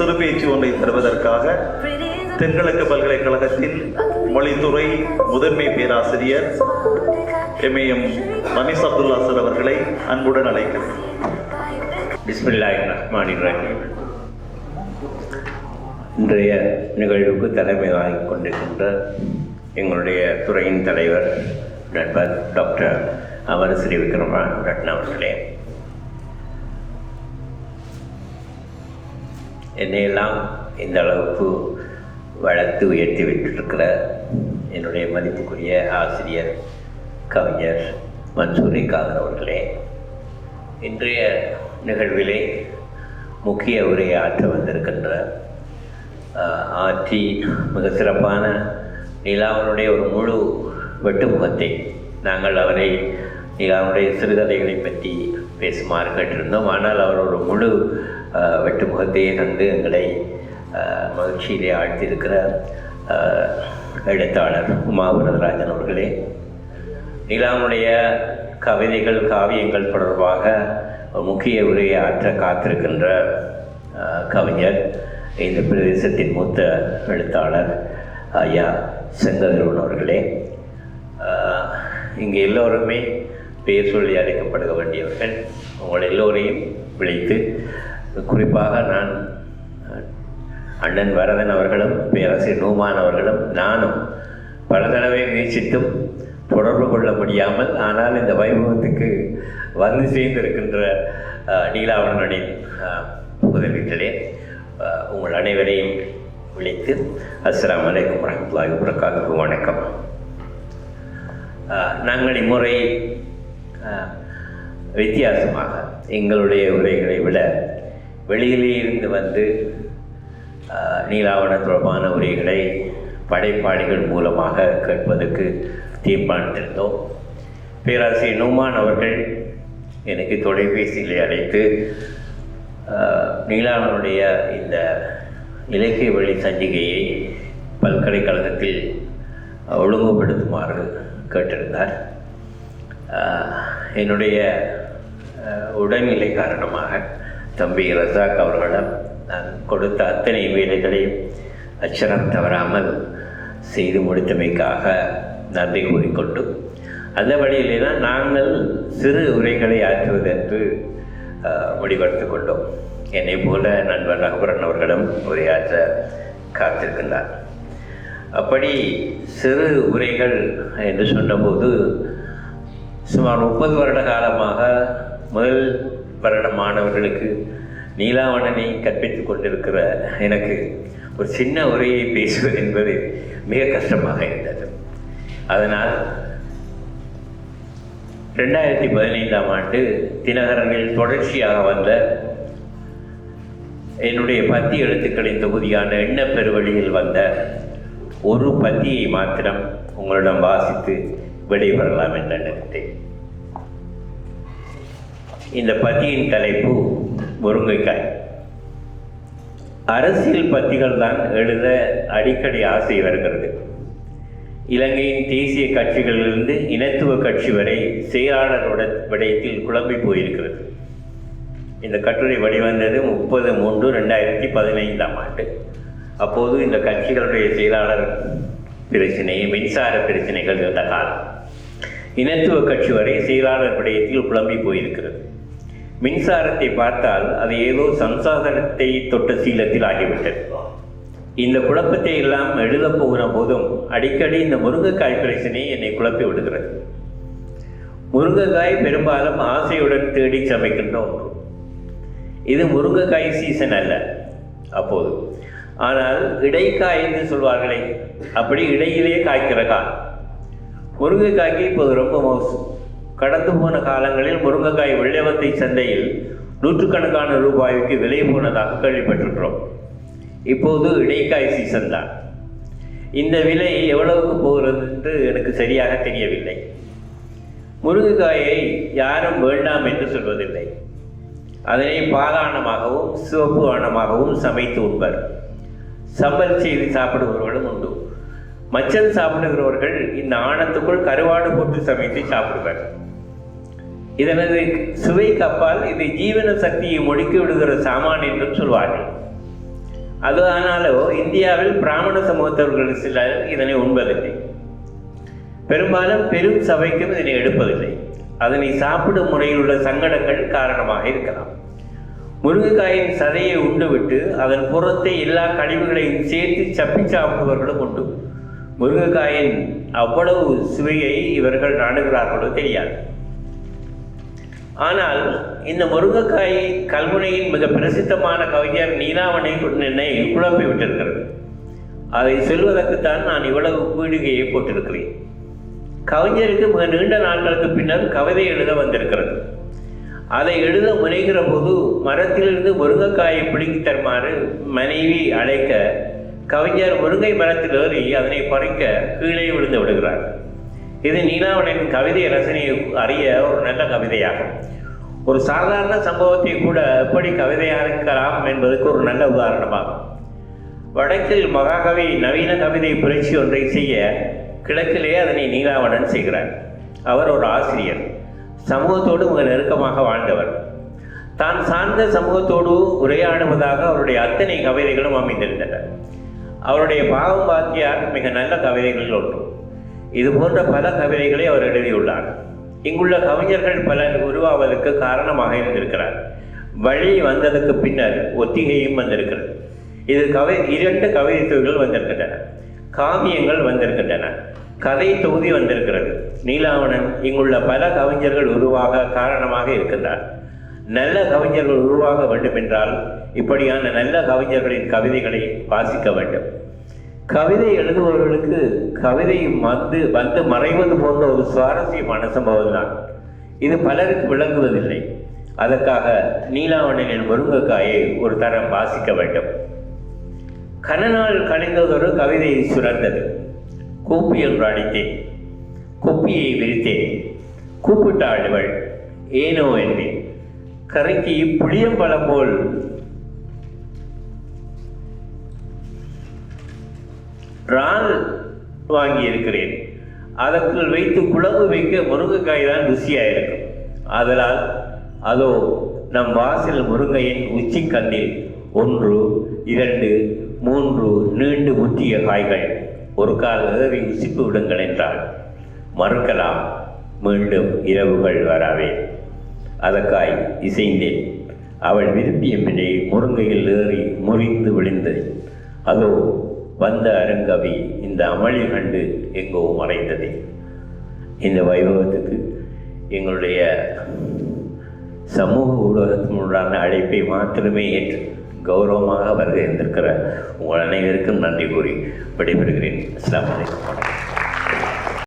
சிறு பேச்சு ஒன்றை தருவதற்காக தென்கிழக்கு பல்கலைக்கழகத்தின் மொழித்துறை முதன்மை பேராசிரியர் எம்ஏஎம் மனிஷ் அப்துல்லா சார் அவர்களை அன்புடன் அழைக்கிறேன். பிஸ்மில்லாஹிர் ரஹ்மானிர் இன்றைய நிகழ்வுக்கு தலைமை வாங்கிக் கொண்டிருக்கின்ற எங்களுடைய துறையின் தலைவர் நண்பர் டாக்டர் அமர் ஸ்ரீ விக்ரம ரட்னா அவர்களே. என்னையெல்லாம் இந்த அளவுக்கு வளர்த்து உயர்த்தி விட்டுருக்கிற என்னுடைய மதிப்புக்குரிய ஆசிரியர் கவிஞர் மன்சூரி காதர் அவர்களே இன்றைய நிகழ்விலே முக்கிய உரையை ஆற்ற வந்திருக்கின்ற ஆற்றி மிக சிறப்பான நிலாவனுடைய ஒரு முழு வெட்டுமுகத்தை நாங்கள் அவரை நிலாவனுடைய சிறுகதைகளை பற்றி பேசுமாறு கேட்டிருந்தோம். ஆனால் அவர் ஒரு முழு வெட்டுமுகத்தையே தந்து எங்களை மகிழ்ச்சியிலே ஆழ்த்தியிருக்கிற எழுத்தாளர் உமா வரதராஜன் அவர்களே நிலாமுடைய கவிதைகள் காவியங்கள் தொடர்பாக முக்கிய உரையை ஆற்ற காத்திருக்கின்ற கவிஞர் இந்த பிரதேசத்தின் மூத்த எழுத்தாளர் ஐயா செங்கதிரவன் அவர்களே. இங்கே எல்லோருமே பெயர் சொல்லி அழைக்கப்பட வேண்டியவர்கள். உங்கள் எல்லோரையும் விழித்து குறிப்பாக நான் அண்ணன் வரதன் அவர்களும் பேரரசர் நூமான் அவர்களும் நானும் பல தடவை முயற்சித்தும் தொடர்பு கொள்ள முடியாமல் ஆனால் இந்த வைபவத்துக்கு வந்து சேர்ந்திருக்கின்ற நீலாவணனின் அஹ், உதவிகளே உங்கள் அனைவரையும் விழித்து அஸ்லாம் அலைக்கும் வரஹ்மத்துல்லாஹி வபரகாத்துஹு. வணக்கம். நாங்கள் இம்முறை வித்தியாசமாக எங்களுடைய உரைகளை விட வெளியிலே இருந்து வந்து நீலாவண தொடர்பான உரைகளை படைப்பாளிகள் மூலமாக கேட்பதற்கு தீர்மானித்திருந்தோம். பேராசிரியர் நூமான் அவர்கள் எனக்கு தொலைபேசியிலே அழைத்து நீலாவனுடைய இந்த இலக்கிய வழி சஞ்சிகையை பல்கலைக்கழகத்தில் ஒழுங்குபடுத்துமாறு கேட்டிருந்தார். என்னுடைய உடல்நிலை காரணமாக தம்பி ரசாக் அவர்களிடம் நான் கொடுத்த அத்தனை வேலைகளையும் அச்சரம் தவறாமல் செய்து முடித்தமைக்காக நன்றி கூறிக்கொண்டு அந்த வழியிலேனா நாங்கள் சிறு உரைகளை ஆற்றுவதென்று முடிவெடுத்து கொண்டோம். என்னை போல நண்பர் ரகுபரன் அவர்களும் உரையாற்ற காத்திருக்கின்றார். அப்படி சிறு உரைகள் என்று சொன்னபோது சுமார் முப்பது வருட காலமாக முதல் வருட மாணவர்களுக்கு நீலாவணனை கற்பித்துக் கொண்டிருக்கிற எனக்கு ஒரு சின்ன உரையை பேசுவது என்பது மிக கஷ்டமாக இருந்தது. அதனால் ரெண்டாயிரத்தி பதினைந்தாம் ஆண்டு தினகரனில் தொடர்ச்சியாக வந்த என்னுடைய பத்தி எழுத்துக்களின் தொகுதியான எண்ண பெருவழியில் வந்த ஒரு பத்தியை மாத்திரம் உங்களிடம் வாசித்து விடைபெறலாம் என்று நினைத்தேன். இந்த பத்தியின் தலைப்பு முருங்கைக்காய். அரசியல் பத்திகள் தான் எழுத அடிக்கடி ஆசை வருகிறது. இலங்கையின் தேசிய கட்சிகளிலிருந்து இனத்துவ கட்சி வரை செயலாளரோட விடயத்தில் குழம்பி போயிருக்கிறது. இந்த கட்டுரை வெளிவந்தது முப்பது மூன்று ரெண்டாயிரத்தி பதினைந்தாம் ஆண்டு. அப்போது இந்த கட்சிகளுடைய செயலாளர் பிரச்சனை மின்சார பிரச்சனைகள் இருந்த காலம். இனத்துவ கட்சி வரை செயலாளர் விடயத்தில் குழம்பி போயிருக்கிறது. மின்சாரத்தை பார்த்தால் அது ஏதோ சம்சாதனத்தை தொட்ட சீலத்தில் ஆகிவிட்டது. இந்த குழப்பத்தை எல்லாம் எழுதப் போகிற போதும் அடிக்கடி இந்த முருங்கைக்காய் பிரச்சனை என்னை குழப்பி விடுகிறது. முருங்கைக்காய் பெரும்பாலும் ஆசையுடன் தேடி சமைக்கின்ற ஒன்று இது முருங்கைக்காய் சீசன் அல்ல அப்போது. ஆனால் இடைக்காய் என்று சொல்வார்களே அப்படி இடையிலே காய்க்கிற காய். முருங்கைக்காய்க்கு இப்போது ரொம்ப மோசம். கடந்து போன காலங்களில் முருங்கைக்காய் வெள்ளவத்தை சந்தையில் நூற்றுக்கணக்கான ரூபாய்க்கு விலை போனதாக கேள்விப்பட்டிருக்கிறோம். இப்போது இடைக்காய் சீசன் தான். இந்த விலை எவ்வளவுக்கு போகிறது என்று எனக்கு சரியாக தெரியவில்லை. முருங்கைக்காயை யாரும் வேண்டாம் என்று சொல்வதில்லை. அதனை பாதாணமாகவும் சிவப்பு ஆணமாகவும் சமைத்து உண்பர். சம்பல் செய்து சாப்பிடுபவர்களும் உண்டு. மச்சல் சாப்பிடுகிறவர்கள் இந்த ஆணத்துக்குள் கருவாடு போட்டு சமைத்து சாப்பிடுவர். இதனது சுவைக்கு அப்பால் இது ஜீவன சக்தியை முடுக்கி விடுகிற சாமான் என்றும் சொல்வார்கள். அது ஆனாலோ இந்தியாவில் பிராமண சமூகத்தவர்கள் சிலர் இதனை உண்பதில்லை. பெரும்பாலும் பெரும் சபைக்கும் இதனை எடுப்பதில்லை. அதனை சாப்பிடும் முறையில் உள்ள சங்கடங்கள் காரணமாக இருக்கலாம். முருங்கைக்காயின் சதையை உண்டுவிட்டு அதன் புறத்தை எல்லா கழிவுகளையும் சேர்த்து சப்பி சாப்பிடுபவர்களும் உண்டு. முருங்கைக்காயின் அவ்வளவு சுவையை இவர்கள் நாடுகிறார்களோ தெரியாது. ஆனால் இந்த முருங்கைக்காய் கல்முனையின் மிக பிரசித்தமான கவிஞர் நீலாவணை என்னை குழப்பி விட்டிருக்கிறது. அதை சொல்வதற்குத்தான் நான் இவ்வளவு பீடிகையை போட்டிருக்கிறேன். கவிஞருக்கு மிக நீண்ட நாட்களுக்கு பின்னர் கவிதை எழுத வந்திருக்கிறது. அதை எழுத முனைகிற போது மரத்திலிருந்து முருங்கைக்காயை பிடுங்கி தருமாறு மனைவி அழைக்க கவிஞர் முருங்கை மரத்தில் ஏறி அதனை பறிக்க கீழே விழுந்து விடுகிறார். இது நீலாவணின் கவிதை ரசனையை அறிய ஒரு நல்ல கவிதையாகும். ஒரு சாதாரண சம்பவத்தை கூட எப்படி கவிதையாக்கலாம் என்பதற்கு ஒரு நல்ல உதாரணமாகும். வடக்கில் மகாகவி நவீன கவிதை புரட்சி ஒன்றை செய்ய கிழக்கிலே அதனை நீலாவணன் செய்கிறார். அவர் ஒரு ஆசிரியர். சமூகத்தோடு மிக நெருக்கமாக வாழ்ந்தவர். தான் சார்ந்த சமூகத்தோடு உரையாடுவதாக அவருடைய அத்தனை கவிதைகளும் அமைந்திருந்தன. அவருடைய பாவம் பாத்தியார் மிக நல்ல கவிதைகளில் ஒன்று. இது போன்ற பல கவிதைகளை அவர் எழுதியுள்ளார். இங்குள்ள கவிஞர்கள் பலர் உருவாவதற்கு காரணமாக இருந்திருக்கிறார். வழி வந்ததற்கு பின்னர் ஒத்திகையும் வந்திருக்கிறது. இது கவி இரண்டு கவிதை தொகுதிகள் வந்திருக்கின்றன. காவியங்கள் வந்திருக்கின்றன. கதை தொகுதி வந்திருக்கிறது. நீலாவணன் இங்குள்ள பல கவிஞர்கள் உருவாக காரணமாக இருக்கின்றார். நல்ல கவிஞர்கள் உருவாக வேண்டுமென்றால் இப்படியான நல்ல கவிஞர்களின் கவிதைகளை வாசிக்க வேண்டும். கவிதை எழுதுபவர்களுக்கு கவிதை வந்து வந்து மறைவது போன்ற ஒரு சுவாரஸ்யமான சம்பவம் தான் இது பலருக்கு விளங்குவதில்லை. அதற்காக நீலாவணனின் முருங்கைக்காயை ஒரு தரம் வாசிக்க வேண்டும். கனநாள் கலைந்ததொரு கவிதை சுரந்தது. கூப்பி என்று அடித்தேன் குப்பியை விரித்தேன். கூப்பிட்டாள் இவள் ஏனோ என்பேன் கரைக்கு புளியம்பழம் போல் இறால் வாங்கி இருக்கிறேன் அதற்குள் வைத்து குழம்பு வைக்க முருங்கைக்காய் தான் ருசியாக இருக்கும் அதனால் அதோ நம் வாசல் முருங்கையின் உச்சி கண்ணில் ஒன்று இரண்டு மூன்று நீண்டு முற்றிய காய்கள். ஒரு கால் ஏறி உசிப்பு விடுங்கள் என்றால் மறுக்கலாம் மீண்டும் இரவுகள் வராவே. அதற்காய் இசைந்தேன். அவள் விரும்பிய பின்னே முருங்கையில் ஏறி முறிந்து விழுந்தது அதோ வந்த அருங்கவி இந்த அமளி கண்டு எங்கோ மறைந்தது. இந்த வைபவத்துக்கு எங்களுடைய சமூக ஊடகத்தினுடான அழைப்பை மாத்திரமே ஏற்று கௌரவமாக வருகை இருந்திருக்கிற உங்கள் அனைவருக்கும் நன்றி கூறி விடைபெறுகிறேன். அஸ்லாம் வலைக்கம்